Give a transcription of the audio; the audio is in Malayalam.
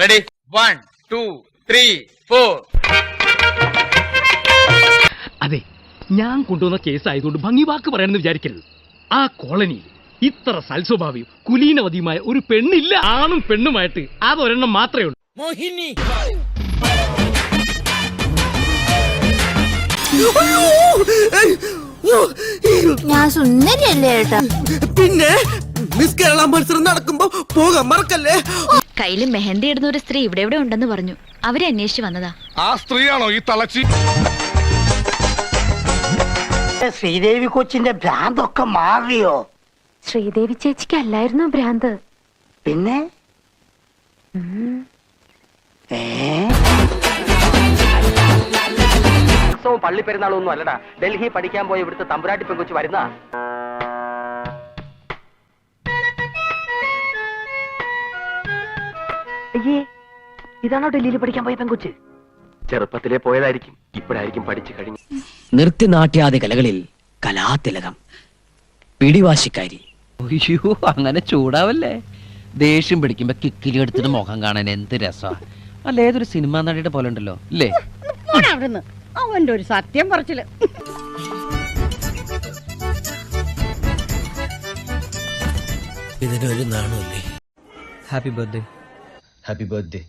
Ready one two three four അതെ ഞാൻ കൊണ്ടുവന്ന കേസായതുകൊണ്ട് ഭംഗി വാക്ക് പറയണമെന്ന് വിചാരിക്കരുത്. ആ കോളനി ഇത്ര സൽസ്വഭാവിയും കുലീനവതിയുമായ ഒരു പെണ്ണില്ല. ആണും പെണ്ണുമായിട്ട് അതൊരെണ്ണം മാത്രമേ ഉള്ളൂ. മോഹിനി. ഞാൻ സുന്ദരിയല്ലേ ഏട്ടാ? പിന്നെ മിസ് കേരള മത്സരം നടക്കുമ്പോ പോകാൻ മറക്കല്ലേ? കയ്യിൽ മെഹന്തി ഇടുന്ന ഒരു സ്ത്രീ ഇവിടെ ഇവിടെ ഉണ്ടെന്ന് പറഞ്ഞു. അവരെ അന്വേഷിച്ച് വന്നതാ. ആ സ്ത്രീയാണോ ഈ തളച്ചി? ശ്രീദേവി കൊച്ചിന്റെ ഭ്രാന്തൊക്കെ മാറിയോ? ശ്രീദേവി ചേച്ചിക്ക് അല്ലായിരുന്നു ഭ്രാന്ത്? പിന്നെ? ഏ? പള്ളി പെരുന്നാളൊന്നും അല്ലടാ. ഡൽഹി പഠിക്കാൻ പോയി ഇവിടുത്തെ തമ്പുരാട്ടി പെങ്കൊച്ച് വരുന്ന? അയ്യേ ഇതാണോ ഡൽഹിയിൽ പഠിക്കാൻ പോയ പെങ്കൊച്ച് ചെറുപ്പത്തിലേ പോയതായിരിക്കും. ഇപ്പോഴായിരിക്കും പഠിച്ചു കഴിഞ്ഞു നൃത്യനാട്യാദി കലകളിൽ കലാതിലകം പിടിവാശിക്കാരി. അയ്യോ അങ്ങനെ ചൂടാവല്ലേ? ദേഷ്യം പിടിക്കുമ്പോ കിക്കിലി എടുത്തിട്ട് മുഖം കാണാൻ എന്ത് രസാ. അല്ല ഏതൊരു സിനിമാ നടിയുടെ പോലെ ഉണ്ടല്ലോ അല്ലേ? അവിടുന്ന്. അവന്റെ ഒരു സത്യം പറച്ചിൽ. ഇതിനൊരു നാണല്ലേ? Happy birthday happy birthday